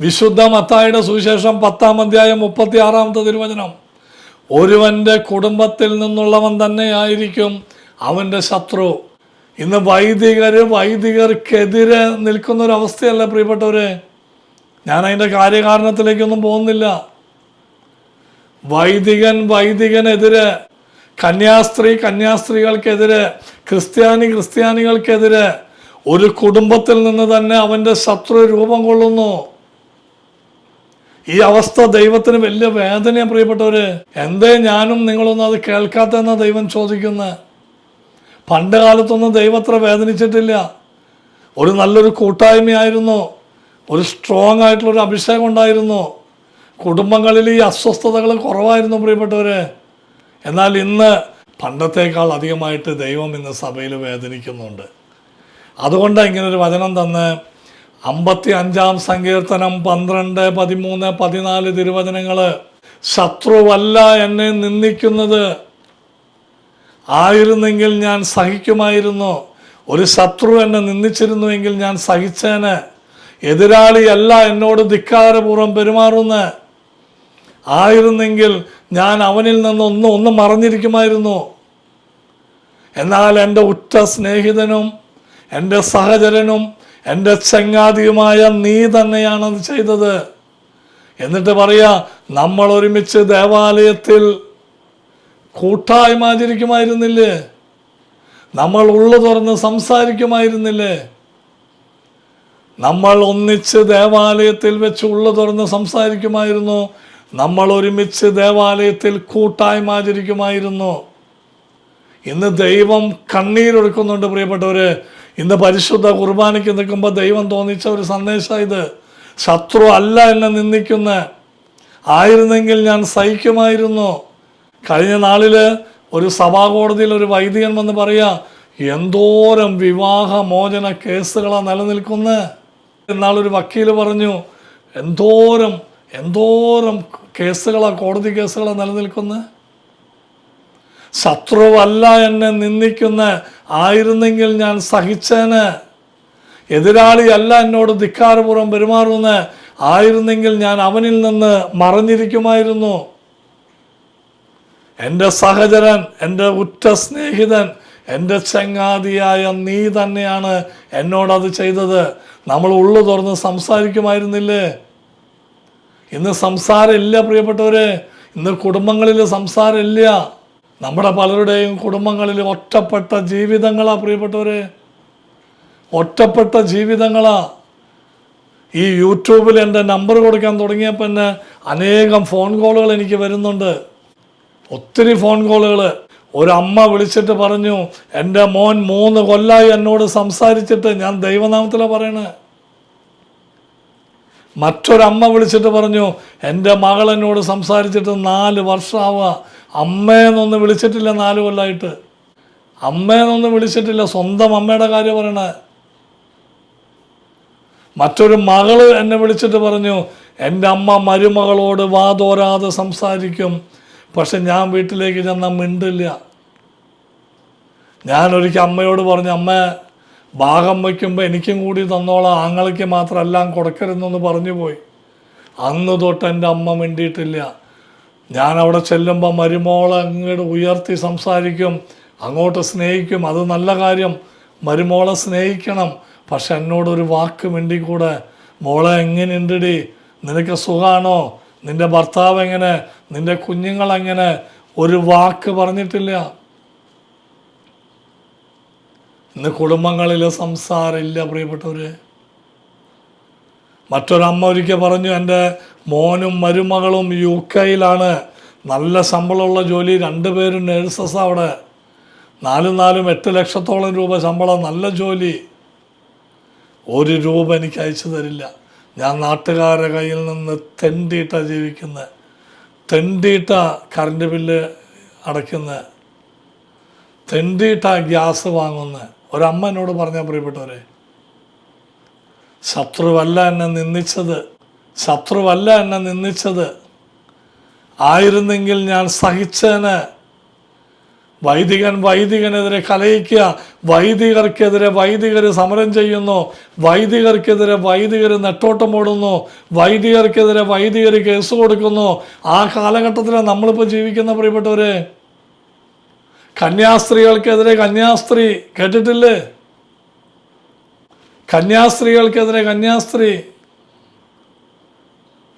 വിശുദ്ധ മത്തായുടെ സുവിശേഷം പത്താം അധ്യായം മുപ്പത്തി ആറാമത്തെ തിരുവചനം. ഒരുവന്റെ കുടുംബത്തിൽ നിന്നുള്ളവൻ തന്നെയായിരിക്കും അവന്റെ ശത്രു. ഇന്ന് വൈദികർ വൈദികർക്കെതിരെ നിൽക്കുന്ന ഒരു അവസ്ഥയല്ല പ്രിയപ്പെട്ടവരെ. ഞാൻ അതിന്റെ കാര്യകാരണത്തിലേക്കൊന്നും പോകുന്നില്ല. വൈദികൻ വൈദികനെതിരെ കന്യാസ്ത്രീ കന്യാസ്ത്രീകൾക്കെതിരെ ക്രിസ്ത്യാനി ക്രിസ്ത്യാനികൾക്കെതിരെ ഒരു കുടുംബത്തിൽ നിന്ന് തന്നെ അവന്റെ ശത്രു രൂപം കൊള്ളുന്നു. ഈ അവസ്ഥ ദൈവത്തിന് വലിയ വേദനയാണ് പ്രിയപ്പെട്ടവര്. എന്തേ ഞാനും നിങ്ങളൊന്നും അത് കേൾക്കാത്തെന്ന ദൈവം ചോദിക്കുന്നത് പണ്ട് കാലത്തൊന്നും ദൈവത്ര വേദനിച്ചിട്ടില്ല. ഒരു നല്ലൊരു കൂട്ടായ്മയായിരുന്നു. ഒരു സ്ട്രോങ് ആയിട്ടുള്ള ഒരു അഭിഷേകം ഉണ്ടായിരുന്നു. കുടുംബങ്ങളിൽ ഈ അസ്വസ്ഥതകൾ കുറവായിരുന്നു പ്രിയപ്പെട്ടവര്. എന്നാൽ ഇന്ന് പണ്ടത്തേക്കാൾ അധികമായിട്ട് ദൈവം ഇന്ന് സഭയിൽ വേദനിക്കുന്നുണ്ട്. അതുകൊണ്ടാണ് ഇങ്ങനൊരു വചനം തന്ന് അമ്പത്തി അഞ്ചാം സങ്കീർത്തനം പന്ത്രണ്ട് പതിമൂന്ന് പതിനാല് തിരുവചനങ്ങൾ ശത്രുവല്ല എന്നെ നിന്ദിക്കുന്നത്. ആയിരുന്നെങ്കിൽ ഞാൻ സഹിക്കുമായിരുന്നു. ഒരു ശത്രു എന്നെ നിന്ദിച്ചിരുന്നുവെങ്കിൽ ഞാൻ സഹിച്ചേന്. എതിരാളിയല്ല എന്നോട് ധിക്കാരപൂർവം പെരുമാറുന്ന. ആയിരുന്നെങ്കിൽ ഞാൻ അവനിൽ നിന്ന് ഒന്നും ഒന്നും മറഞ്ഞിരിക്കുമായിരുന്നു. എന്നാൽ എന്റെ ഉറ്റ സ്നേഹിതനും എന്റെ സഹചരനും എന്റെ ചങ്ങാതിയുമായ നീ തന്നെയാണ് അത് ചെയ്തത്. എന്നിട്ട് പറയാ നമ്മൾ ഒരുമിച്ച് ദേവാലയത്തിൽ കൂട്ടായ്മ ആചരിക്കുമായിരുന്നില്ലേ? നമ്മൾ ഉള്ളു തുറന്ന് സംസാരിക്കുമായിരുന്നില്ലേ? നമ്മൾ ഒന്നിച്ച് ദേവാലയത്തിൽ വെച്ച് ഉള്ളു തുറന്ന് സംസാരിക്കുമായിരുന്നു. നമ്മൾ ഒരുമിച്ച് ദേവാലയത്തിൽ കൂട്ടായ്മ ആചരിക്കുമായിരുന്നു. ഇന്ന് ദൈവം കണ്ണീരൊടുക്കുന്നുണ്ട് പ്രിയപ്പെട്ടവര്. ഇന്ന് പരിശുദ്ധ കുർബാനയ്ക്ക് നിൽക്കുമ്പോൾ ദൈവം തോന്നിച്ച ഒരു സന്ദേശം ഇത്. ശത്രു അല്ല എന്നെ നിന്ദിക്കുന്ന. ആയിരുന്നെങ്കിൽ ഞാൻ സഹിക്കുമായിരുന്നു. കഴിഞ്ഞ നാളിൽ ഒരു സഭാകോടതിയിൽ ഒരു വൈദികൻ വന്ന് പറയാ എന്തോരം വിവാഹ മോചന കേസുകളാണ് നിലനിൽക്കുന്നത് എന്നാളൊരു വക്കീൽ പറഞ്ഞു എന്തോരം എന്തോരം കേസുകളാണ് കോടതി കേസുകളാണ് നിലനിൽക്കുന്നത് ശത്രുവല്ല എന്നെ നിന്ദിക്കുന്ന. ആയിരുന്നെങ്കിൽ ഞാൻ സഹിച്ചേന്. എതിരാളിയല്ല എന്നോട് ധിക്കാരപൂർവം പെരുമാറുന്ന. ആയിരുന്നെങ്കിൽ ഞാൻ അവനിൽ നിന്ന് മറഞ്ഞിരിക്കുമായിരുന്നു. എന്റെ സഹചരൻ എന്റെ ഉറ്റ സ്നേഹിതൻ എന്റെ ചങ്ങാതിയായ നീ തന്നെയാണ് എന്നോടത് ചെയ്തത്. നമ്മൾ ഉള്ളു തുറന്ന് സംസാരിക്കുമായിരുന്നില്ലേ? ഇന്ന് സംസാരമില്ല പ്രിയപ്പെട്ടവരെ. ഇന്ന് കുടുംബങ്ങളിൽ സംസാരമില്ല. നമ്മുടെ പലരുടെയും കുടുംബങ്ങളിൽ ഒറ്റപ്പെട്ട ജീവിതങ്ങളാ പ്രിയപ്പെട്ടവരെ. ഒറ്റപ്പെട്ട ജീവിതങ്ങളാ. ഈ യൂട്യൂബിൽ എന്റെ നമ്പർ കൊടുക്കാൻ തുടങ്ങിയപ്പോൾ തന്നെ അനേകം ഫോൺ കോളുകൾ എനിക്ക് വരുന്നുണ്ട്. ഒത്തിരി ഫോൺ കോളുകൾ. ഒരമ്മ വിളിച്ചിട്ട് പറഞ്ഞു എന്റെ മോൻ മൂന്ന് കൊല്ലായി എന്നോട് സംസാരിച്ചിട്ട് ഞാൻ ദൈവനാമത്തിലാണ് പറയണേ. മറ്റൊരമ്മ വിളിച്ചിട്ട് പറഞ്ഞു എന്റെ മകൾ എന്നോട് സംസാരിച്ചിട്ട് നാല് വർഷമാവുക അമ്മയെന്നൊന്ന് വിളിച്ചിട്ടില്ല നാല് കൊല്ലമായിട്ട് അമ്മയെന്നൊന്ന് വിളിച്ചിട്ടില്ല. സ്വന്തം അമ്മയുടെ കാര്യം പറയണേ. മറ്റൊരു മകൾ എന്നെ വിളിച്ചിട്ട് പറഞ്ഞു എന്റെ അമ്മ മരുമകളോട് വാതോരാതെ സംസാരിക്കും. പക്ഷെ ഞാൻ വീട്ടിലേക്ക് ചെന്നാൽ മിണ്ടില്ല. ഞാൻ ഒരിക്കൽ അമ്മയോട് പറഞ്ഞു അമ്മ ഭാഗം വയ്ക്കുമ്പോൾ എനിക്കും കൂടി തന്നോളാം. ആങ്ങൾക്ക് മാത്രം എല്ലാം കൊടുക്കരുതെന്നൊന്ന് പറഞ്ഞു പോയി. അന്ന് തൊട്ട് എന്റെ അമ്മ മിണ്ടിയിട്ടില്ല. ഞാൻ അവിടെ ചെല്ലുമ്പോൾ മരുമോളെ അങ്ങോട്ട് ഉയർത്തി സംസാരിക്കും അങ്ങോട്ട് സ്നേഹിക്കും. അത് നല്ല കാര്യം. മരുമോളെ സ്നേഹിക്കണം. പക്ഷെ എന്നോടൊരു വാക്ക് മിണ്ടിക്കൂടെ? മോളെ എങ്ങനെയുണ്ടടി നിനക്ക് സുഖാണോ? നിന്റെ ഭർത്താവ് എങ്ങനെ? നിന്റെ കുഞ്ഞുങ്ങൾ എങ്ങനെ? ഒരു വാക്ക് പറഞ്ഞിട്ടില്ല. ഇന്ന് കുടുംബങ്ങളിൽ സംസാരമില്ല പ്രിയപ്പെട്ടവര്. മറ്റൊരമ്മ ഒരിക്കൽ പറഞ്ഞു എന്റെ മോനും മരുമകളും യു കെയിലാണ്. നല്ല ശമ്പളമുള്ള ജോലി രണ്ട് പേരും നേഴ്സസ് അവിടെ. നാലും നാലും എട്ട് ലക്ഷത്തോളം രൂപ ശമ്പളം നല്ല ജോലി. ഒരു രൂപ എനിക്ക് അയച്ചു തരില്ല. ഞാൻ നാട്ടുകാരുടെ കയ്യിൽ നിന്ന് തെണ്ടിയിട്ട ജീവിക്കുന്നത് തെണ്ടിയിട്ട കറണ്ട് ബില്ല് അടയ്ക്കുന്നത് തെണ്ടിയിട്ട ഗ്യാസ് വാങ്ങുന്ന. ഒരമ്മ എന്നോട് പറഞ്ഞാൽ പ്രിയപ്പെട്ടവരെ ശത്രുവല്ല എന്നെ നിന്ദിച്ചത്. ശത്രുവല്ല എന്നെ നിന്ദിച്ചത്. ആയിരുന്നെങ്കിൽ ഞാൻ സഹിച്ചേന്. വൈദികൻ വൈദികനെതിരെ കലയിക്കുക വൈദികർക്കെതിരെ വൈദികർ സമരം ചെയ്യുന്നു. വൈദികർക്കെതിരെ വൈദികർ നെട്ടോട്ടം ഓടുന്നു വൈദികർക്കെതിരെ വൈദികർ കേസ് കൊടുക്കുന്നു. ആ കാലഘട്ടത്തിലാണ് നമ്മളിപ്പോൾ ജീവിക്കുന്ന പ്രിയപ്പെട്ടവരെ. കന്യാസ്ത്രീകൾക്കെതിരെ കന്യാസ്ത്രീ. കേട്ടിട്ടില്ലേ? കന്യാസ്ത്രീകൾക്കെതിരെ കന്യാസ്ത്രീ.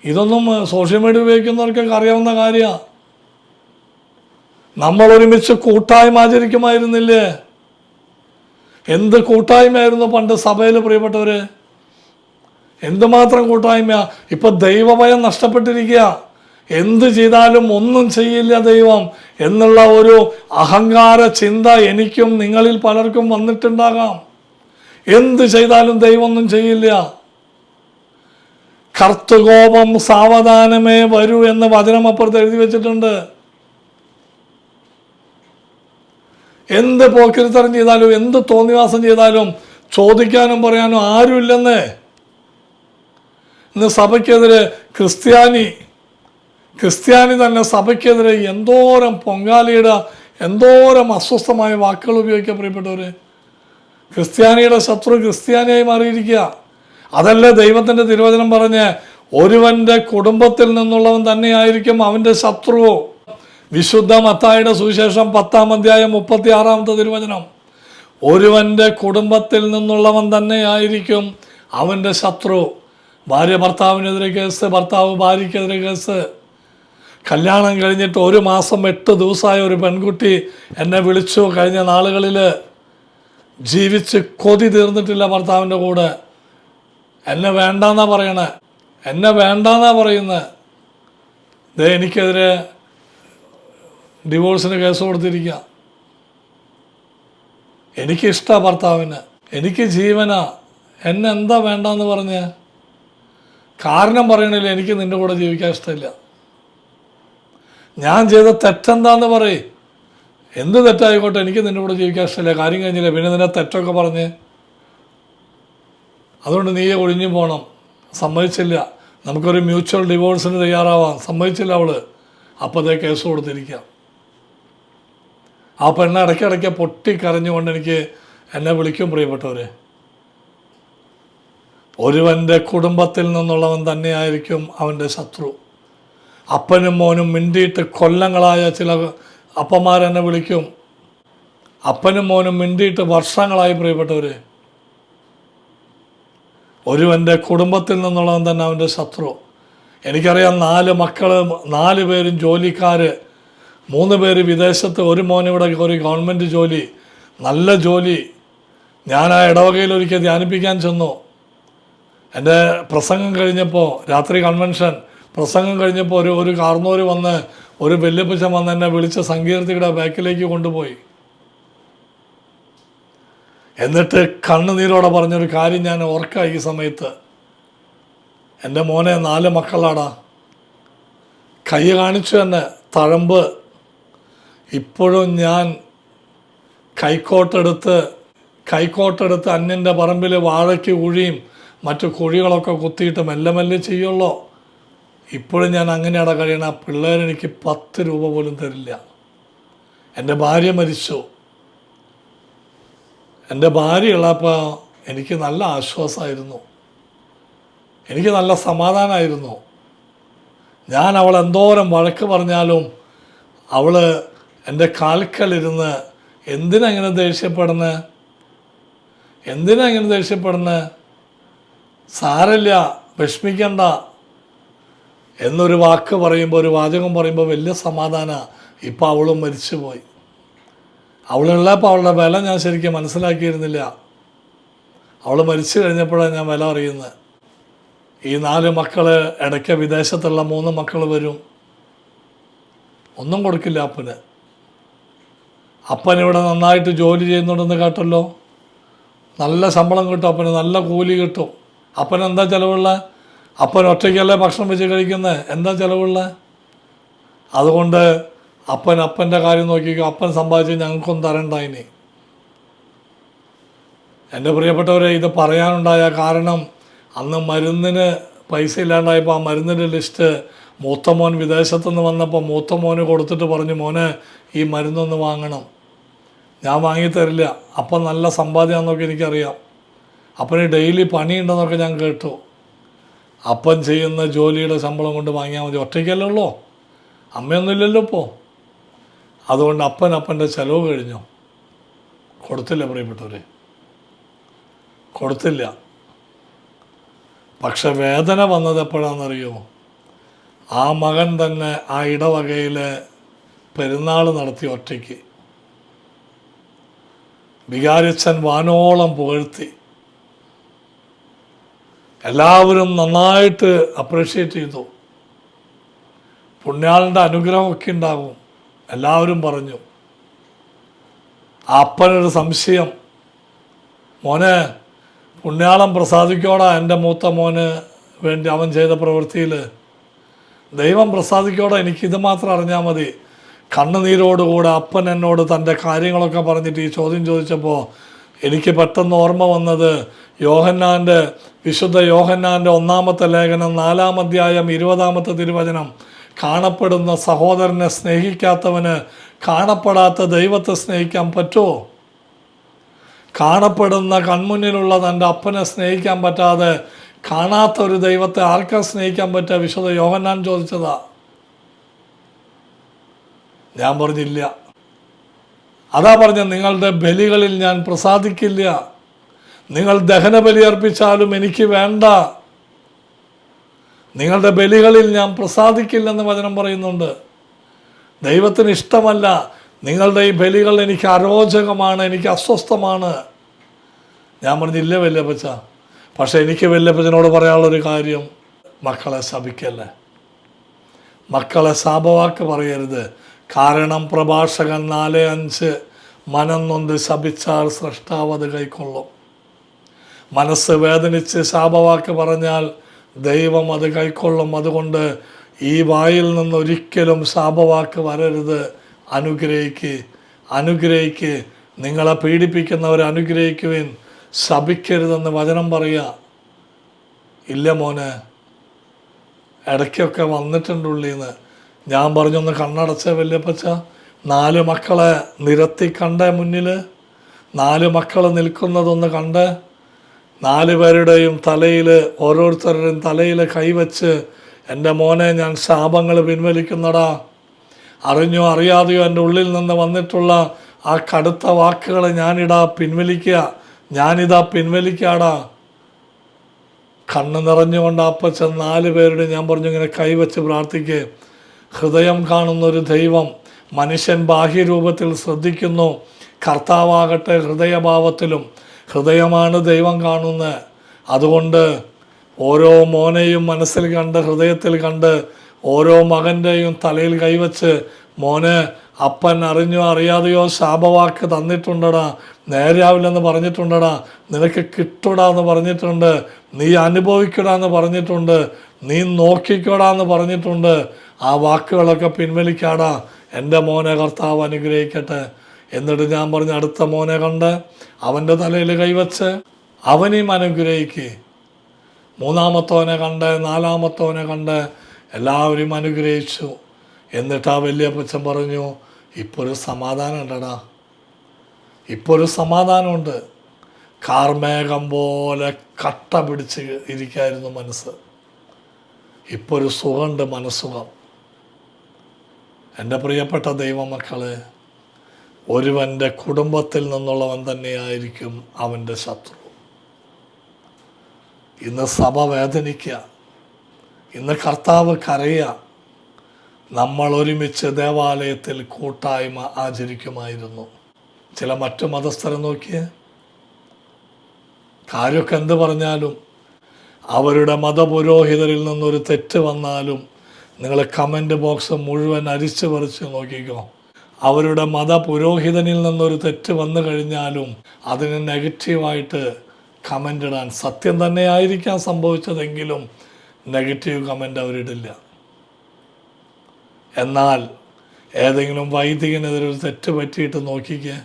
ഇതൊന്നും സോഷ്യൽ മീഡിയ ഉപയോഗിക്കുന്നവർക്കൊക്കെ അറിയാവുന്ന കാര്യമാണ് നമ്മൾ ഒരുമിച്ച് കൂട്ടായ്മ ആചരിക്കുമായിരുന്നില്ലേ? എന്ത് കൂട്ടായ്മയായിരുന്നു പണ്ട് സഭയിൽ പ്രിയപ്പെട്ടവർ എന്തുമാത്രം കൂട്ടായ്മ ഇപ്പം ദൈവഭയം നഷ്ടപ്പെട്ടിരിക്കുക എന്ത് ചെയ്താലും ഒന്നും ചെയ്യില്ല ദൈവം എന്നുള്ള ഒരു അഹങ്കാര ചിന്ത എനിക്കും നിങ്ങളിൽ പലർക്കും വന്നിട്ടുണ്ടാകാം. എന്ത് ചെയ്താലും ദൈവമൊന്നും ചെയ്യില്ല. കർത്തുകോപം സാവധാനമേ വരൂ എന്ന് വചനം അപ്പുറത്ത് എഴുതി വെച്ചിട്ടുണ്ട്. എന്ത് പോക്കിരിത്തരം ചെയ്താലും എന്ത് തോന്നിവാസം ചെയ്താലും ചോദിക്കാനും പറയാനും ആരുമില്ലെന്ന്. ഇന്ന് സഭയ്ക്കെതിരെ ക്രിസ്ത്യാനി ക്രിസ്ത്യാനി തന്നെ സഭയ്ക്കെതിരെ എന്തോരം പൊങ്കാലിയുടെ എന്തോരം അസ്വസ്ഥമായ വാക്കുകൾ ഉപയോഗിക്കാൻ പ്രിയപ്പെട്ടവര്. ക്രിസ്ത്യാനിയുടെ ശത്രു ക്രിസ്ത്യാനിയായി മാറിയിരിക്കുക. അതല്ലേ ദൈവത്തിന്റെ തിരുവചനം പറഞ്ഞ് ഒരുവന്റെ കുടുംബത്തിൽ നിന്നുള്ളവൻ തന്നെയായിരിക്കും അവന്റെ ശത്രുവോ വിശുദ്ധ മത്തായുടെ സുവിശേഷം പത്താം അധ്യായം മുപ്പത്തി ആറാമത്തെ തിരുവചനം. ഒരുവന്റെ കുടുംബത്തിൽ നിന്നുള്ളവൻ തന്നെയായിരിക്കും അവന്റെ ശത്രു. ഭാര്യ ഭർത്താവിനെതിരെ കേസ് ഭർത്താവ് ഭാര്യയ്ക്കെതിരെ കേസ്. കല്യാണം കഴിഞ്ഞിട്ട് ഒരു മാസം എട്ട് ദിവസമായ ഒരു പെൺകുട്ടി എന്നെ വിളിച്ചു കഴിഞ്ഞ നാളുകളിൽ ജീവിച്ച് കൊതി തീർന്നിട്ടില്ല ഭർത്താവിന്റെ കൂടെ. എന്നെ വേണ്ടാന്നാ പറയണേ. എന്നെ വേണ്ടാന്നാ പറയുന്നത് എനിക്കെതിരെ ഡിവോഴ്സിന് കേസ് കൊടുത്തിരിക്കുക എനിക്കിഷ്ടമാണ് ഭർത്താവിന്. എനിക്ക് ജീവനാ. എന്നെ എന്താ വേണ്ടെന്ന് പറഞ്ഞ്? കാരണം പറയണില്ല എനിക്ക് നിന്റെ കൂടെ ജീവിക്കാൻ ഇഷ്ടമില്ല. ഞാൻ ചെയ്ത തെറ്റെന്താന്ന് പറയും. എന്ത് തെറ്റായിക്കോട്ടെ എനിക്ക് നിന്റെ കൂടെ ജീവിക്കാൻ ഇഷ്ടമില്ല. കാര്യം കഴിഞ്ഞില്ല? പിന്നെ നിന്നെ തെറ്റൊക്കെ പറഞ്ഞ് അതുകൊണ്ട് നീയെ ഒഴിഞ്ഞു പോകണം സമ്മതിച്ചില്ല. നമുക്കൊരു മ്യൂച്വൽ ഡിവോഴ്സിന് തയ്യാറാവാം. സമ്മതിച്ചില്ല അവൾ. അപ്പോൾ കേസ് കൊടുത്തിരിക്കാം. ആ പെണ്ണ ഇടയ്ക്കിടയ്ക്ക് പൊട്ടി കരഞ്ഞുകൊണ്ട് എനിക്ക് എന്നെ വിളിക്കും പ്രിയപ്പെട്ടവരെ. ഒരുവന്റെ കുടുംബത്തിൽ നിന്നുള്ളവൻ തന്നെയായിരിക്കും അവന്റെ ശത്രു. അപ്പനും മോനും മിണ്ടിയിട്ട് കൊല്ലങ്ങളായ ചില അപ്പന്മാരെന്നെ വിളിക്കും. അപ്പനും മോനും മിണ്ടിയിട്ട് വർഷങ്ങളായി പ്രിയപ്പെട്ടവരെ. ഒരുവന്റെ കുടുംബത്തിൽ നിന്നുള്ളവൻ തന്നെ അവന്റെ ശത്രു. എനിക്കറിയാം നാല് മക്കൾ നാല് പേരും ജോലിക്കാർ മൂന്ന് പേര് വിദേശത്ത് ഒരു മോനിവിടെ ഒരു ഗവൺമെന്റ് ജോലി നല്ല ജോലി. ഞാൻ ആ ഇടവകയിൽ ഒരിക്കൽ ധ്യാനിപ്പിക്കാൻ ചെന്നു. എന്റെ പ്രസംഗം കഴിഞ്ഞപ്പോൾ രാത്രി കൺവെൻഷൻ പ്രസംഗം കഴിഞ്ഞപ്പോൾ ഒരു ഒരു കാർന്നോര് വന്ന് ഒരു വെല്ലുപ്പിച്ച വന്ന് എന്നെ വിളിച്ച് സങ്കീർത്തിയുടെ ബാക്കിലേക്ക് കൊണ്ടുപോയി. എന്നിട്ട് കണ്ണുനീരോടെ പറഞ്ഞൊരു കാര്യം ഞാൻ ഓർക്കാം ഈ സമയത്ത്. എന്റെ മോനെ നാല് മക്കളാടാ. കൈ കാണിച്ചു തന്നെ തഴമ്പ്. ഇപ്പോഴും ഞാൻ കൈക്കോട്ടെടുത്ത് കൈക്കോട്ടെടുത്ത് അന്യന്റെ പറമ്പിൽ വാഴയ്ക്ക് കുഴിയും മറ്റു കുഴികളൊക്കെ കുത്തിയിട്ട് മെല്ലെ മെല്ലെ ചെയ്യുള്ളോ. ഇപ്പോഴും ഞാൻ അങ്ങനെയാണ് കഴിയണം ആ പിള്ളേരെനിക്ക് പത്ത് രൂപ പോലും തരില്ല. എന്റെ ഭാര്യ മരിച്ചു. എന്റെ ഭാര്യ ഉള്ളപ്പോൾ എനിക്ക് നല്ല ആശ്വാസമായിരുന്നു. എനിക്ക് നല്ല സമാധാനമായിരുന്നു. ഞാൻ അവൾ എന്തോരം വഴക്ക് പറഞ്ഞാലും അവൾ എന്റെ കാൽക്കലിരുന്ന് എന്തിനങ്ങനെ ദേഷ്യപ്പെടുന്നത് എന്തിനാ ഇങ്ങനെ ദേഷ്യപ്പെടുന്നത് സാരല്ല വിഷമിക്കണ്ട എന്നൊരു വാക്ക് പറയുമ്പോൾ ഒരു വാചകം പറയുമ്പോൾ വലിയ സമാധാന ഇപ്പം അവളും മരിച്ചുപോയി. അവളുള്ളപ്പോൾ അവളുടെ വില ഞാൻ ശരിക്കും മനസ്സിലാക്കിയിരുന്നില്ല. അവൾ മരിച്ചു കഴിഞ്ഞപ്പോഴാണ് ഞാൻ വില അറിയുന്നത്. ഈ നാല് മക്കൾ ഇടയ്ക്ക് വിദേശത്തുള്ള മൂന്ന് മക്കൾ വരും. ഒന്നും കൊടുക്കില്ല അപ്പന്. അപ്പൻ ഇവിടെ നന്നായിട്ട് ജോലി ചെയ്യുന്നുണ്ടെന്ന് കേട്ടല്ലോ. നല്ല ശമ്പളം കിട്ടും അപ്പന് നല്ല കൂലി കിട്ടും. അപ്പൻ എന്താ ചിലവുള്ള? അപ്പൻ ഒറ്റയ്ക്കല്ലേ ഭക്ഷണം വെച്ച് കഴിക്കുന്നത് എന്താ ചിലവുള്ള? അതുകൊണ്ട് അപ്പൻ അപ്പന്റെ കാര്യം നോക്കിക്കോ അപ്പൻ സമ്പാദിച്ച് ഞങ്ങൾക്കൊന്നും തരണ്ടായിനി. എന്റെ പ്രിയപ്പെട്ടവരെ ഇത് പറയാനുണ്ടായ കാരണം അന്ന് മരുന്നിന് പൈസ ഇല്ലാണ്ടായപ്പോൾ ആ മരുന്നിന്റെ ലിസ്റ്റ് മൂത്തമോൻ വിദേശത്തുനിന്ന് വന്നപ്പോൾ മൂത്ത മോന് കൊടുത്തിട്ട് പറഞ്ഞു മോനെ ഈ മരുന്നൊന്ന് വാങ്ങണം. ഞാൻ വാങ്ങിത്തരില്ല അപ്പം നല്ല സമ്പാദ്യമാണെന്നൊക്കെ എനിക്കറിയാം. അപ്പന് ഡെയിലി പണിയുണ്ടെന്നൊക്കെ ഞാൻ കേട്ടു. അപ്പൻ ചെയ്യുന്ന ജോലിയുടെ ശമ്പളം കൊണ്ട് വാങ്ങിയാൽ മതി. ഒറ്റയ്ക്കല്ലേ ഉള്ളൂ? അമ്മയൊന്നുമില്ലല്ലോ ഇപ്പോൾ അതുകൊണ്ട് അപ്പൻ അപ്പന്റെ ചിലവ് കഴിഞ്ഞോ. കൊടുത്തില്ല പ്രിയപ്പെട്ടവരെ. കൊടുത്തില്ല. പക്ഷെ വേദന വന്നത് എപ്പോഴാണെന്നറിയോ? ആ മകൻ തന്നെ ആ ഇടവകയിൽ പെരുന്നാൾ നടത്തി ഒറ്റയ്ക്ക്. വികാരിച്ചൻ വാനോളം പുകഴ്ത്തി. എല്ലാവരും നന്നായിട്ട് അപ്രീഷിയേറ്റ് ചെയ്തു. പുണ്യാളിന്റെ അനുഗ്രഹമൊക്കെ ഉണ്ടാകും. എല്ലാവരും പറഞ്ഞു അപ്പനൊരു സംശയം. മോനെ പുണ്യാളം പ്രസാദിക്കോടാ എന്റെ മൂത്ത മോന് വേണ്ടി അവൻ ചെയ്ത പ്രവൃത്തിയിൽ. ദൈവം പ്രസാദിക്കോടാ എനിക്കിത് മാത്രം അറിഞ്ഞാൽ മതി. കണ്ണുനീരോടുകൂടെ അപ്പൻ എന്നോട് തന്റെ കാര്യങ്ങളൊക്കെ പറഞ്ഞിട്ട് ഈ ചോദ്യം ചോദിച്ചപ്പോൾ എനിക്ക് പെട്ടെന്ന് ഓർമ്മ വന്നത് യോഹന്നാന്റെ വിശുദ്ധ യോഹന്നാന്റെ ഒന്നാമത്തെ ലേഖനം നാലാം അധ്യായം ഇരുപതാമത്തെ തിരുവചനം. കാണപ്പെടുന്ന സഹോദരനെ സ്നേഹിക്കാത്തവന് കാണപ്പെടാത്ത ദൈവത്തെ സ്നേഹിക്കാൻ പറ്റുമോ കാണപ്പെടുന്ന കൺമുന്നിലുള്ള തന്റെ അപ്പനെ സ്നേഹിക്കാൻ പറ്റാതെ കാണാത്ത ഒരു ദൈവത്തെ ആർക്കാ സ്നേഹിക്കാൻ പറ്റുക വിശുദ്ധ യോഹന്നാൻ ചോദിച്ചതാ. ഞാൻ പറഞ്ഞില്ല. അതാ പറഞ്ഞ നിങ്ങളുടെ ബലികളിൽ ഞാൻ പ്രസാദിക്കില്ല. നിങ്ങൾ ദഹനബലി അർപ്പിച്ചാലും എനിക്ക് വേണ്ട. നിങ്ങളുടെ ബലികളിൽ ഞാൻ പ്രസാദിക്കില്ലെന്ന് വചനം പറയുന്നുണ്ട്. ദൈവത്തിന് ഇഷ്ടമല്ല. നിങ്ങളുടെ ഈ ബലികൾ എനിക്ക് അരോചകമാണ് എനിക്ക് അസ്വസ്ഥമാണ്. ഞാൻ പറഞ്ഞില്ല വല്യപ്പച്ച. പക്ഷേ എനിക്ക് വല്യപ്പച്ചനോട് പറയാനുള്ളൊരു കാര്യം മക്കളെ ശപിക്കല്ലേ? മക്കളെ ശാപവാക്ക് പറയരുത്. കാരണം പ്രഭാഷകൻ നാല് അഞ്ച് മനം നൊന്ത് ശപിച്ചാൽ സൃഷ്ടാവത് കൈക്കൊള്ളും. മനസ്സ് വേദനിച്ച് ശാപവാക്ക് പറഞ്ഞാൽ ദൈവം അത് കൈക്കൊള്ളും. അതുകൊണ്ട് ഈ വായിൽ നിന്ന് ഒരിക്കലും ശാപവാക്ക് വരരുത്. അനുഗ്രഹിക്ക്. അനുഗ്രഹിക്ക്. നിങ്ങളെ പീഡിപ്പിക്കുന്നവരെ അനുഗ്രഹിക്കുവിൻ. ശപിക്കരുതെന്ന് വചനം പറയുക. ഇല്ല മോനെ. ഇടയ്ക്കൊക്കെ വന്നിട്ടുണ്ട് ഉള്ളിന്ന്. ഞാൻ പറഞ്ഞൊന്ന് കണ്ണടച്ച വല്യപ്പച്ച. നാല് മക്കളെ നിരത്തി കണ്ട മുന്നിൽ നാല് മക്കൾ നിൽക്കുന്നതൊന്ന് കണ്ട്. നാല് പേരുടെയും തലയിൽ ഓരോരുത്തരുടെയും തലയിൽ കൈവച്ച് എന്റെ മോനെ ഞാൻ ശാപങ്ങൾ പിൻവലിക്കുന്നടാ. അറിഞ്ഞോ അറിയാതെയോ എന്റെ ഉള്ളിൽ നിന്ന് വന്നിട്ടുള്ള ആ കടുത്ത വാക്കുകൾ ഞാനിടാ പിൻവലിക്കുക ഞാനിതാ പിൻവലിക്കാടാ. കണ്ണ് നിറഞ്ഞുകൊണ്ട് അപ്പച്ചൻ നാല് പേരുടെ ഞാൻ പറഞ്ഞു ഇങ്ങനെ കൈവച്ച് പ്രാർത്ഥിക്കുക ഹൃദയം കാണുന്ന ഒരു ദൈവം മനുഷ്യൻ ബാഹ്യരൂപത്തിൽ ശ്രദ്ധിക്കുന്നു. കർത്താവാകട്ടെ ഹൃദയഭാവത്തിലും ഹൃദയമാണ് ദൈവം കാണുന്നത്. അതുകൊണ്ട് ഓരോ മോനെയും മനസ്സിൽ കണ്ട് ഹൃദയത്തിൽ കണ്ട് ഓരോ മകന്റെയും തലയിൽ കൈവച്ച് മോന് അപ്പൻ അറിഞ്ഞോ അറിയാതെയോ ശാപവാക്ക് തന്നിട്ടുണ്ടടാ നേരാവില്ലെന്ന് പറഞ്ഞിട്ടുണ്ടടാ നിനക്ക് കിട്ടൂടാ എന്ന് പറഞ്ഞിട്ടുണ്ട് നീ അനുഭവിക്കടാ എന്ന് പറഞ്ഞിട്ടുണ്ട് നീ നോക്കിക്കോടാ എന്ന് പറഞ്ഞിട്ടുണ്ട്. ആ വാക്കുകളൊക്കെ പിൻവലിക്കാടാ എന്റെ മോനെ കർത്താവ് അനുഗ്രഹിക്കട്ടെ. എന്നിട്ട് ഞാൻ പറഞ്ഞ അടുത്ത മോനെ കണ്ട് അവന്റെ തലയിൽ കൈവച്ച് അവനെയും അനുഗ്രഹിക്കുക മൂന്നാമത്തവനെ കണ്ട് നാലാമത്തവനെ കണ്ട് എല്ലാവരെയും അനുഗ്രഹിച്ചു. എന്നിട്ട് ആ വലിയ അപ്പച്ചൻ പറഞ്ഞു ഇപ്പോൾ ഒരു സമാധാനം ഉണ്ടടാ ഇപ്പോൾ ഒരു സമാധാനമുണ്ട്. കാർമേഘം പോലെ കട്ട പിടിച്ച് ഇരിക്കായിരുന്നു മനസ്സ്. ഇപ്പോൾ ഒരു സുഖമുണ്ട് മനസ്സുഖം. എന്റെ പ്രിയപ്പെട്ട ദൈവമക്കളെ ഒരുവന്റെ കുടുംബത്തിൽ നിന്നുള്ളവൻ തന്നെയായിരിക്കും അവന്റെ ശത്രു. ഇന്ന് സഭ വേദനിക്കുക ഇന്ന് കർത്താവ് കരയുക നമ്മൾ ഒരുമിച്ച് ദേവാലയത്തിൽ കൂട്ടായ്മ ആചരിക്കുമായിരുന്നു. ചില മറ്റു മതസ്ഥരെ നോക്കിയേ കാര്യമൊക്കെ എന്ത് പറഞ്ഞാലും അവരുടെ മതപുരോഹിതരിൽ നിന്നൊരു തെറ്റ് വന്നാലും നിങ്ങൾ കമന്റ് ബോക്സ് മുഴുവൻ അരിച്ചു പറിച്ച് നോക്കിക്കോ. അവരുടെ മത പുരോഹിതനിൽ നിന്നൊരു തെറ്റ് വന്നു കഴിഞ്ഞാലും അതിന് നെഗറ്റീവായിട്ട് കമന്റ് ഇടാൻ സത്യം തന്നെ ആയിരിക്കാം സംഭവിച്ചതെങ്കിലും നെഗറ്റീവ് കമന്റ് അവരിടില്ല. എന്നാൽ ഏതെങ്കിലും വൈദികനെതിരെ ഒരു തെറ്റ് പറ്റിയിട്ട് നോക്കിക്കേ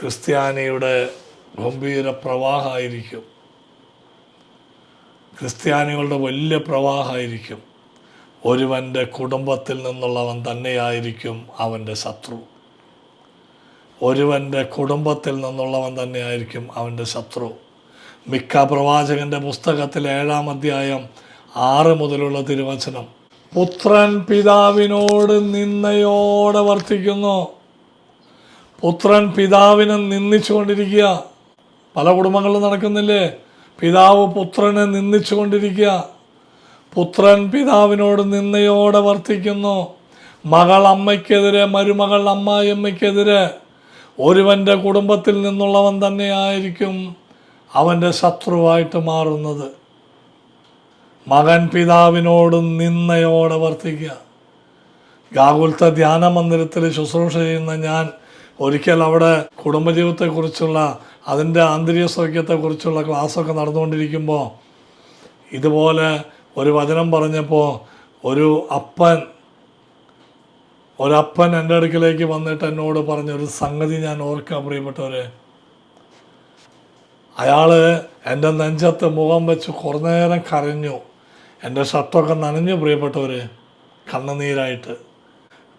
ക്രിസ്ത്യാനിയുടെ ഗംഭീര പ്രവാഹമായിരിക്കും. ക്രിസ്ത്യാനികളുടെ വലിയ പ്രവാഹമായിരിക്കും. ഒരുവന്റെ കുടുംബത്തിൽ നിന്നുള്ളവൻ തന്നെയായിരിക്കും അവന്റെ ശത്രു. ഒരുവന്റെ കുടുംബത്തിൽ നിന്നുള്ളവൻ തന്നെയായിരിക്കും അവന്റെ ശത്രു. മിക്ക പ്രവാചകന്റെ പുസ്തകത്തിൽ ഏഴാം അധ്യായം ആറ് മുതലുള്ള തിരുവചനം പുത്രൻ പിതാവിനോട് നിന്നയോടെ വർത്തിക്കുന്നു. പുത്രൻ പിതാവിനെ നിന്ദിച്ചുകൊണ്ടിരിക്കുക. പല കുടുംബങ്ങളിലും നടക്കുന്നില്ലേ? പിതാവ് പുത്രനെ നിന്ദിച്ചുകൊണ്ടിരിക്കുക. പുത്രൻ പിതാവിനോട് നിന്നയോടെ വർത്തിക്കുന്നു. മകൾ അമ്മയ്ക്കെതിരെ മരുമകൾ അമ്മായിയമ്മയ്ക്കെതിരെ ഒരുവന്റെ കുടുംബത്തിൽ നിന്നുള്ളവൻ തന്നെയായിരിക്കും അവന്റെ ശത്രുവായിട്ട് മാറുന്നത്. മകൻ പിതാവിനോട് നിന്നയോടെ വർത്തിക്കുക. ഗാകുലത്തെ ധ്യാന മന്ദിരത്തിൽ ശുശ്രൂഷ ചെയ്യുന്ന ഞാൻ ഒരിക്കൽ അവിടെ കുടുംബജീവിതത്തെക്കുറിച്ചുള്ള അതിന്റെ ആന്തരിക സൗഖ്യത്തെക്കുറിച്ചുള്ള ക്ലാസ്സൊക്കെ നടന്നുകൊണ്ടിരിക്കുമ്പോൾ ഇതുപോലെ ഒരു വചനം പറഞ്ഞപ്പോൾ ഒരു അപ്പൻ ഒരപ്പൻ എന്റെ അടുക്കിലേക്ക് വന്നിട്ട് എന്നോട് പറഞ്ഞൊരു സംഗതി ഞാൻ ഓർക്കാൻ പ്രിയപ്പെട്ടവരെ. അയാൾ എന്റെ നെഞ്ചത്ത് മുഖം വെച്ച് കുറേ നേരം കരഞ്ഞു. എന്റെ ഷർട്ടൊക്കെ നനഞ്ഞു പ്രിയപ്പെട്ടവർ കണ്ണുനീരായിട്ട്.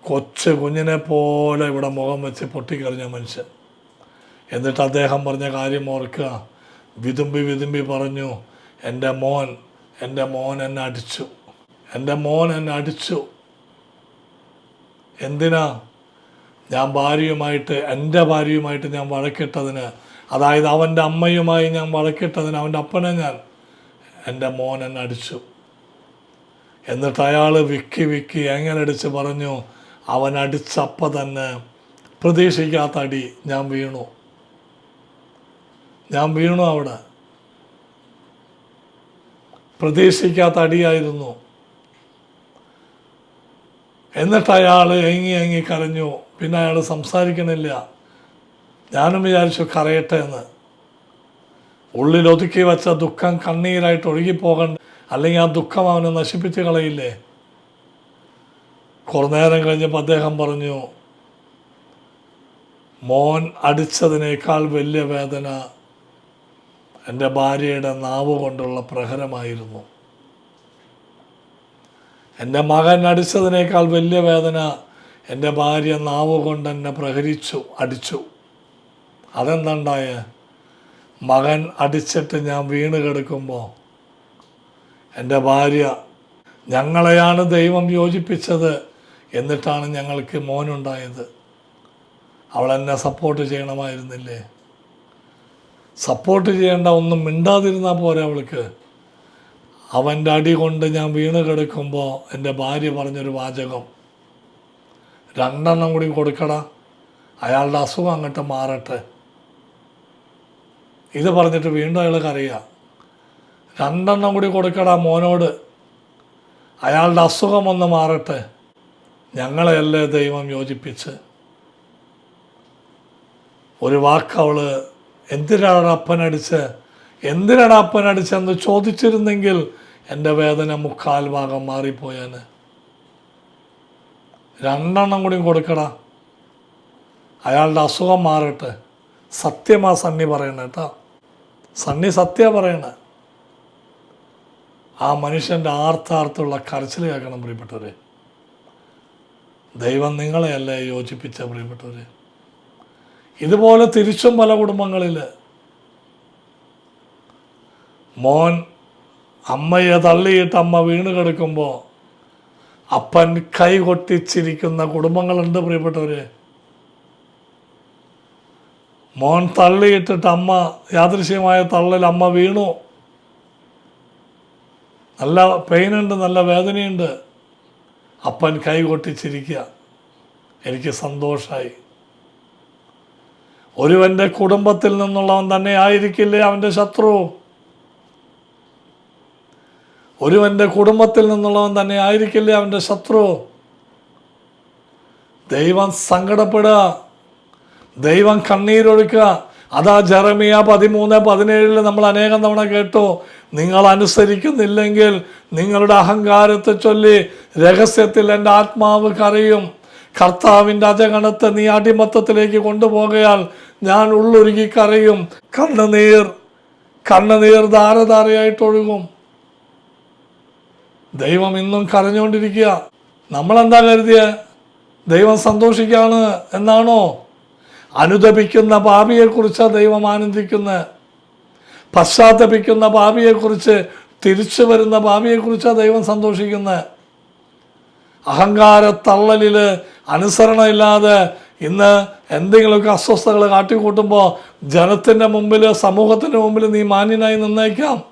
കൊച്ചു കുഞ്ഞിനെ പോലെ ഇവിടെ മുഖം വെച്ച് പൊട്ടിക്കറിഞ്ഞ മനുഷ്യൻ. എന്നിട്ട് അദ്ദേഹം പറഞ്ഞ കാര്യം ഓർക്കുക. വിതുമ്പി വിതുമ്പി പറഞ്ഞു എന്റെ മോൻ എന്റെ മോൻ എന്നെ അടിച്ചു. എന്റെ മോൻ എന്നെ അടിച്ചു. എന്തിനാ? ഞാൻ ഭാര്യയുമായിട്ട് എന്റെ ഭാര്യയുമായിട്ട് ഞാൻ വഴക്കിട്ടതിന്. അതായത് അവന്റെ അമ്മയുമായി ഞാൻ വഴക്കിട്ടതിന് അവന്റെ അപ്പനെ ഞാൻ എന്റെ മോൻ എന്നെ അടിച്ചു. എന്നിട്ട് അയാൾ വിക്കി വിക്കി എങ്ങനെ അടിച്ച് പറഞ്ഞു അവൻ അടിച്ചപ്പ തന്നെ പ്രതീക്ഷിക്കാത്ത അടി ഞാൻ വീണു. ഞാൻ വീണു അവിടെ. പ്രതീക്ഷിക്കാത്ത അടിയായിരുന്നു. എന്നിട്ട് അയാൾ ഏങ്ങി ഏങ്ങി കരഞ്ഞു. പിന്നെ അയാൾ സംസാരിക്കണില്ല. ഞാനും വിചാരിച്ചു കരയട്ടെ എന്ന്. ഉള്ളിൽ ഒതുക്കി വെച്ച ദുഃഖം കണ്ണീരായിട്ട് ഒഴുകിപ്പോകണ്ട അല്ലെങ്കിൽ ആ ദുഃഖം അവനെ നശിപ്പിച്ച് കളയില്ലേ? കുറേ നേരം കഴിഞ്ഞപ്പോൾ അദ്ദേഹം പറഞ്ഞു മോൻ അടിച്ചതിനേക്കാൾ വലിയ വേദന എന്റെ ഭാര്യയുടെ നാവ് കൊണ്ടുള്ള പ്രഹരമായിരുന്നു. എന്റെ മകൻ അടിച്ചതിനേക്കാൾ വലിയ വേദന എന്റെ ഭാര്യ നാവ് കൊണ്ട് എന്നെ പ്രഹരിച്ചു അടിച്ചു. അതെന്താണ്ടായ? മകൻ അടിച്ചിട്ട് ഞാൻ വീണ് കിടക്കുമ്പോൾ എന്റെ ഭാര്യ ഞങ്ങളെയാണ് ദൈവം യോജിപ്പിച്ചത് എന്നിട്ടാണ് ഞങ്ങൾക്ക് മോനുണ്ടായത്. അവൾ എന്നെ സപ്പോർട്ട് ചെയ്യണമായിരുന്നില്ലേ? സപ്പോർട്ട് ചെയ്യേണ്ട ഒന്നും മിണ്ടാതിരുന്നാൽ പോരെ അവൾക്ക്. അവന്റെ അടി കൊണ്ട് ഞാൻ വീണ് കിടക്കുമ്പോൾ എന്റെ ഭാര്യ പറഞ്ഞൊരു വാചകം. രണ്ടെണ്ണം കൂടി കൊടുക്കടാ. അയാളുടെ അസുഖം അങ്ങോട്ട് മാറട്ടെ. ഇത് പറഞ്ഞിട്ട് വീണ്ടും അയാൾ കറിയുക രണ്ടെണ്ണം കൂടി കൊടുക്കടാ മോനോട്. അയാളുടെ അസുഖം ഒന്ന് മാറട്ടെ. ഞങ്ങളെയല്ലേ ദൈവം യോജിപ്പിച്ച്. ഒരു വാക്ക് അവൾ എന്തിനാണ് അപ്പനടിച്ച് എന്തിനാണ് അപ്പനടിച്ചെന്ന് ചോദിച്ചിരുന്നെങ്കിൽ എന്റെ വേദന മുക്കാൽ ഭാഗം മാറിപ്പോയാന്. രണ്ടെണ്ണം കൂടി കൊടുക്കടാ. അയാളുടെ അസുഖം മാറട്ടെ. സത്യമാ സണ്ണി പറയണ കേട്ടോ. സണ്ണി സത്യ പറയണ. ആ മനുഷ്യന്റെ ആർത്താർത്തുള്ള കരച്ചിൽ കേൾക്കണം പ്രിയപ്പെട്ടവരെ. ദൈവം നിങ്ങളെയല്ലേ യോജിപ്പിച്ച പ്രിയപ്പെട്ടവരെ. ഇതുപോലെ തിരിച്ചും പല കുടുംബങ്ങളിൽ മോൻ അമ്മയെ തള്ളിയിട്ട് അമ്മ വീണ് കിടക്കുമ്പോൾ അപ്പൻ കൈ കൊട്ടിച്ചിരിക്കുന്ന കുടുംബങ്ങളുണ്ട് പ്രിയപ്പെട്ടവർ മോൻ തള്ളിയിട്ടിട്ട് അമ്മ യാദൃശ്യമായ തള്ളൽ അമ്മ വീണു. നല്ല പെയിനുണ്ട് നല്ല വേദനയുണ്ട്. അപ്പൻ കൈ കൊട്ടിച്ചിരിക്കുക എനിക്ക് സന്തോഷമായി ഒരുവന്റെ കുടുംബത്തിൽ നിന്നുള്ളവൻ തന്നെ ആയിരിക്കില്ലേ അവന്റെ ശത്രു? ഒരുവന്റെ കുടുംബത്തിൽ നിന്നുള്ളവൻ തന്നെ ആയിരിക്കില്ലേ അവന്റെ ശത്രു? ദൈവം സങ്കടപ്പെടുക. ദൈവം കണ്ണീരൊഴുക്കുക അതാ ജെറമിയ പതിമൂന്ന് പതിനേഴിൽ നമ്മൾ അനേകം തവണ കേട്ടു. നിങ്ങൾ അനുസരിക്കുന്നില്ലെങ്കിൽ നിങ്ങളുടെ അഹങ്കാരത്തെ ചൊല്ലി രഹസ്യത്തിൽ എന്റെ ആത്മാവ് കരയും. കർത്താവിന്റെ അജഗണത്തെ നീ അടിമത്തത്തിലേക്ക് കൊണ്ടുപോകയാൽ ഞാൻ ഉള്ളൊരുക്കി കരയും. കണ്ണുനീർ കണ്ണുനീർ ധാരധാരയായിട്ടൊഴുകും ദൈവം ഇന്നും കരഞ്ഞുകൊണ്ടിരിക്കുക. നമ്മളെന്താ കരുതിയ? ദൈവം സന്തോഷിക്കാണ് എന്നാണോ? അനുദപിക്കുന്ന ഭാവിയെക്കുറിച്ചാണ് ദൈവം ആനന്ദിക്കുന്നത് പശ്ചാത്തപിക്കുന്ന ഭാവിയെക്കുറിച്ച് തിരിച്ചു വരുന്ന ഭാവിയെക്കുറിച്ചാണ് ദൈവം സന്തോഷിക്കുന്നത് അഹങ്കാര തള്ളലിൽ അനുസരണമില്ലാതെ ഇന്ന് എന്തെങ്കിലുമൊക്കെ അസ്വസ്ഥതകൾ കാട്ടിക്കൂട്ടുമ്പോൾ ജനത്തിന്റെ മുമ്പിൽ സമൂഹത്തിന്റെ മുമ്പിൽ നീ മാന്യനായി നിന്നേക്കാം.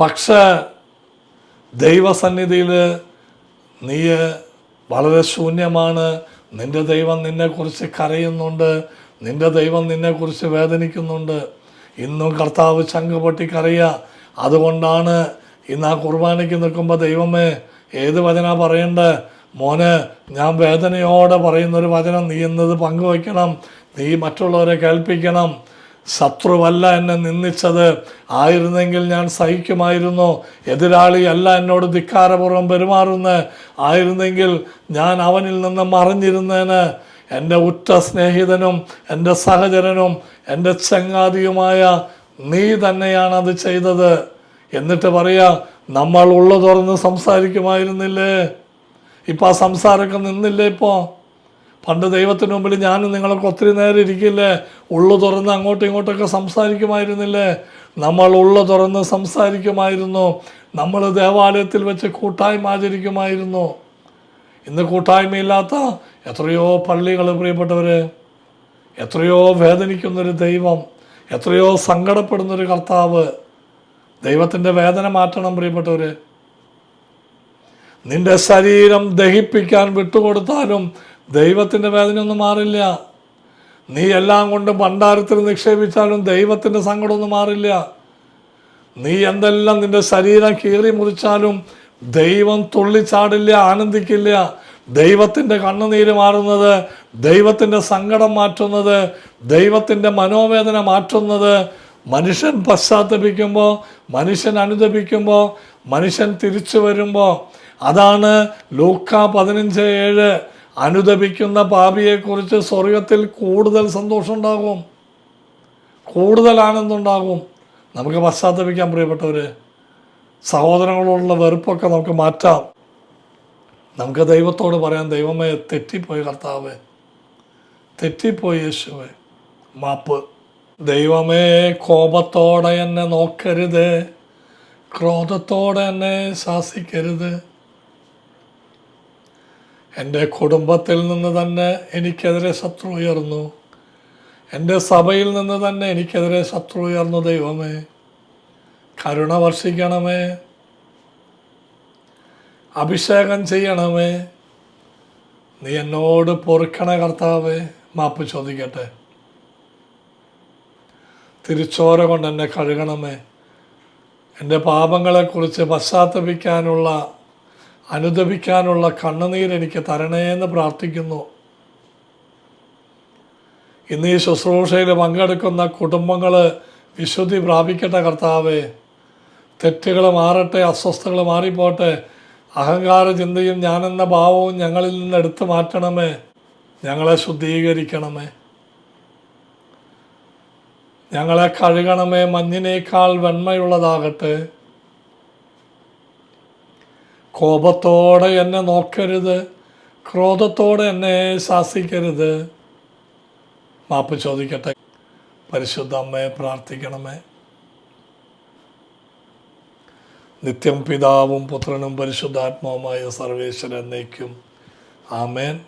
പക്ഷേ ദൈവസന്നിധിയിൽ നീ വളരെ ശൂന്യമാണ്. നിന്റെ ദൈവം നിന്നെക്കുറിച്ച് കരയുന്നുണ്ട്. നിന്റെ ദൈവം നിന്നെക്കുറിച്ച് വേദനിക്കുന്നുണ്ട്. ഇന്നും കർത്താവ് ചങ്ക് പൊട്ടി കരയുക അതുകൊണ്ടാണ് ഇന്ന് ആ കുർബാനയ്ക്ക് നിൽക്കുമ്പോൾ ദൈവമേ ഏത് വചന പറയണ്ടേ? മോനെ ഞാൻ വേദനയോടെ പറയുന്ന ഒരു വചനം നീ എന്നത് പങ്കുവയ്ക്കണം. നീ മറ്റുള്ളവരെ കേൾപ്പിക്കണം. ശത്രുവല്ല എന്നെ നിന്ദിച്ചത്. ആയിരുന്നെങ്കിൽ ഞാൻ സഹിക്കുമായിരുന്നു. എതിരാളി അല്ല എന്നോട് ധിക്കാരപൂർവം പെരുമാറുന്ന. ആയിരുന്നെങ്കിൽ ഞാൻ അവനിൽ നിന്ന് മറിഞ്ഞിരുന്നേന് എന്റെ ഉറ്റ സ്നേഹിതനും എന്റെ സഹചരനും എന്റെ ചങ്ങാതിയുമായ നീ തന്നെയാണ് അത് ചെയ്തത്. എന്നിട്ട് പറയാ നമ്മൾ ഉള്ളു തുറന്ന് സംസാരിക്കുമായിരുന്നില്ലേ? ഇപ്പം ആ സംസാരമൊക്കെ നിന്നില്ലേ ഇപ്പോൾ പണ്ട് ദൈവത്തിന് മുമ്പിൽ ഞാനും നിങ്ങളൊക്കെ ഒത്തിരി നേരം ഇരിക്കില്ലേ? ഉള്ളു തുറന്ന് അങ്ങോട്ടും ഇങ്ങോട്ടൊക്കെ സംസാരിക്കുമായിരുന്നില്ലേ? നമ്മൾ ഉള്ളു തുറന്ന് സംസാരിക്കുമായിരുന്നു. നമ്മൾ ദേവാലയത്തിൽ വെച്ച് കൂട്ടായ്മ ആചരിക്കുമായിരുന്നു. ഇന്ന് കൂട്ടായ്മയില്ലാത്ത എത്രയോ പള്ളികൾ പ്രിയപ്പെട്ടവർ എത്രയോ വേദനിക്കുന്നൊരു ദൈവം എത്രയോ സങ്കടപ്പെടുന്നൊരു കർത്താവ്. ദൈവത്തിന്റെ വേദന മാറ്റണം പ്രിയപ്പെട്ടവർ നിന്റെ ശരീരം ദഹിപ്പിക്കാൻ വിട്ടുകൊടുത്താലും ദൈവത്തിന്റെ വേദനയൊന്നും മാറില്ല. നീ എല്ലാം കൊണ്ട് ഭണ്ഡാരത്തിൽ നിക്ഷേപിച്ചാലും ദൈവത്തിന്റെ സങ്കടമൊന്നും മാറില്ല. നീ എന്തെല്ലാം നിന്റെ ശരീരം കീറി മുറിച്ചാലും ദൈവം തുള്ളിച്ചാടില്ല ആനന്ദിക്കില്ല. ദൈവത്തിന്റെ കണ്ണുനീര് മാറുന്നത് ദൈവത്തിന്റെ സങ്കടം മാറ്റുന്നത് ദൈവത്തിന്റെ മനോവേദന മാറ്റുന്നത് മനുഷ്യൻ പശ്ചാത്തപിക്കുമ്പോൾ മനുഷ്യൻ അനുദപിക്കുമ്പോൾ മനുഷ്യൻ തിരിച്ചു വരുമ്പോൾ അതാണ് ലൂക്ക പതിനഞ്ച് ഏഴ്. അനുദപിക്കുന്ന പാപിയെക്കുറിച്ച് സ്വർഗത്തിൽ കൂടുതൽ സന്തോഷമുണ്ടാകും. കൂടുതൽ ആനന്ദം ഉണ്ടാകും നമുക്ക് പശ്ചാത്തപിക്കാൻ പ്രിയപ്പെട്ടവർ സഹോദരങ്ങളോടുള്ള വെറുപ്പൊക്കെ നമുക്ക് മാറ്റാം. നമുക്ക് ദൈവത്തോട് പറയാം ദൈവമേ തെറ്റിപ്പോയി കർത്താവേ. തെറ്റിപ്പോയി യേശുവേ. മാപ്പ്. ദൈവമേ കോപത്തോടെ എന്നെ നോക്കരുത്. ക്രോധത്തോടെ എന്നെ ശാസിക്കരുത്. എന്റെ കുടുംബത്തിൽ നിന്ന് തന്നെ എനിക്കെതിരെ ശത്രു ഉയർന്നു. എന്റെ സഭയിൽ നിന്ന് തന്നെ എനിക്കെതിരെ ശത്രു ഉയർന്നു ദൈവമേ. കരുണ വർഷിക്കണമേ. അഭിഷേകം ചെയ്യണമേ. നീ എന്നോട് പൊറുക്കണ കർത്താവേ മാപ്പ് ചോദിക്കട്ടെ. തിരിച്ചോര കൊണ്ട് എന്നെ കഴുകണമേ. എന്റെ പാപങ്ങളെക്കുറിച്ച് പശ്ചാത്തപിക്കാനുള്ള അനുദപിക്കാനുള്ള കണ്ണുനീർ എനിക്ക് തരണേ എന്ന് പ്രാർത്ഥിക്കുന്നു. ഇന്ന് ഈ ശുശ്രൂഷയിൽ പങ്കെടുക്കുന്ന കുടുംബങ്ങൾ വിശുദ്ധി പ്രാപിക്കട്ടെ കർത്താവേ. തെറ്റുകൾ മാറട്ടെ അസ്വസ്ഥകൾ മാറിപ്പോട്ടെ. അഹങ്കാര ചിന്തയും ഞാനെന്ന ഭാവവും ഞങ്ങളിൽ നിന്ന് എടുത്തു മാറ്റണമേ. ഞങ്ങളെ ശുദ്ധീകരിക്കണമേ. ഞങ്ങളെ കഴുകണമേ. മഞ്ഞിനേക്കാൾ വെണ്മയുള്ളതാകട്ടെ. കോപത്തോടെ എന്നെ നോക്കരുത് ക്രോധത്തോടെ എന്നെ ശാസിക്കരുത്. മാപ്പ് ചോദിക്കട്ടെ. പരിശുദ്ധ അമ്മയെ പ്രാർത്ഥിക്കണമേ. നിത്യം പിതാവും പുത്രനും പരിശുദ്ധാത്മാവുമായ സർവേശ്വരൻ ആമേൻ.